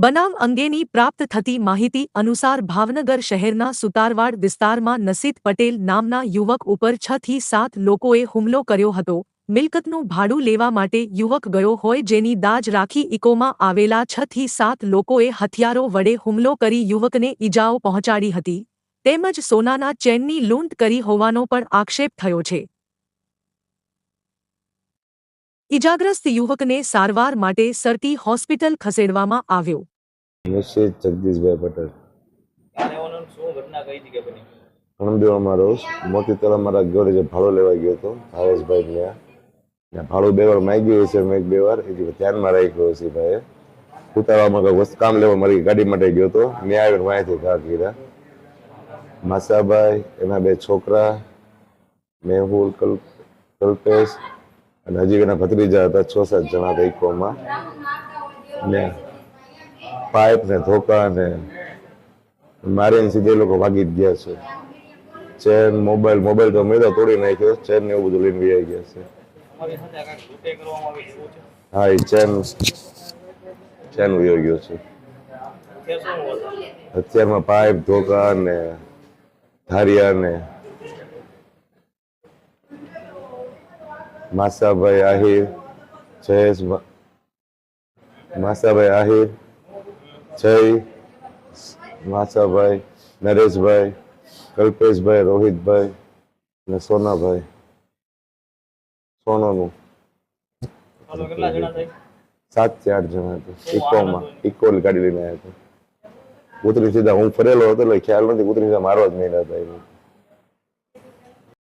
બનાવ અંગેની પ્રાપ્ત થતી માહિતી અનુસાર ભાવનગર શહેરના સુતારવાડ વિસ્તારમાં નસીત પટેલ નામના યુવક ઉપર છ થી સાત લોકોએ હુમલો કર્યો હતો. મિલકતનું ભાડું લેવા માટે યુવક ગયો હોય જેની દાજ રાખી ઇકોમાં આવેલા છ થી સાત લોકોએ હથિયારો વડે હુમલો કરી યુવકને ઈજાઓ પહોંચાડી હતી. તેમજ સોનાના ચેનની લૂંટ કરી હોવાનો પણ આક્ષેપ થયો છે. ઇજાગ્રસ્ત યુવકને સારવાર માટે સરટી હોસ્પિટલ ખસેડવામાં આવ્યો. નિશ્ચિત જગદીશભાઈ પટેલ. હણદેવામાં રહું છું. મોતી મારા ઘરે જે ભાડો લેવા ગયો હતો ભાવેશભાઈ ત્યાં. ત્યાં ભાડું બે વાર માગ્યું હશે મેં એક બે વાર. એ ધ્યાનમાં રાખ્યો છે ભાઈએ. ઉતારવામાં કંઈક વસ્તુ કામ લેવા મારી ગાડી માટે ગયો હતો. મેં આવીને વાંચી ઘા કીધા માસાભાઈ એના બે છોકરા મેહુલ કલ કલ્પેશ અને હજી એના ભત્રીજા હતા છ સાત જણા હતા ઇકોમાં ને પાઇપ ને ધોકા ને મારી એ લોકો ભાગી જ ગયા છે. ચેન, મોબાઈલ મોબાઈલ તો મેં તોડી નાખ્યો, ચેન ને એવું બધું લઈને વી ગયા છે. હા, એ ચેન ચેન વયો ગયો છે. અત્યારમાં પાઇપ, ધોકા ને ધારિયા ને માસાભાઈ આહિર, જયેશ માસાભાઈ આહિર જય માસાભાઈ નરેશભાઈ કલ્પેશભાઈ રોહિતભાઈ અને સોનાભાઈ. સોનાનું. સાતથી આઠ જણા હતા. ઇકોમાં ઇકો ગાડી લઈને આવ્યા હતા. કૂતરી સીધા હું ફરેલો હતો એટલે ખ્યાલ નથી કૂતરી સીધા મારવા જ નહીં હતા.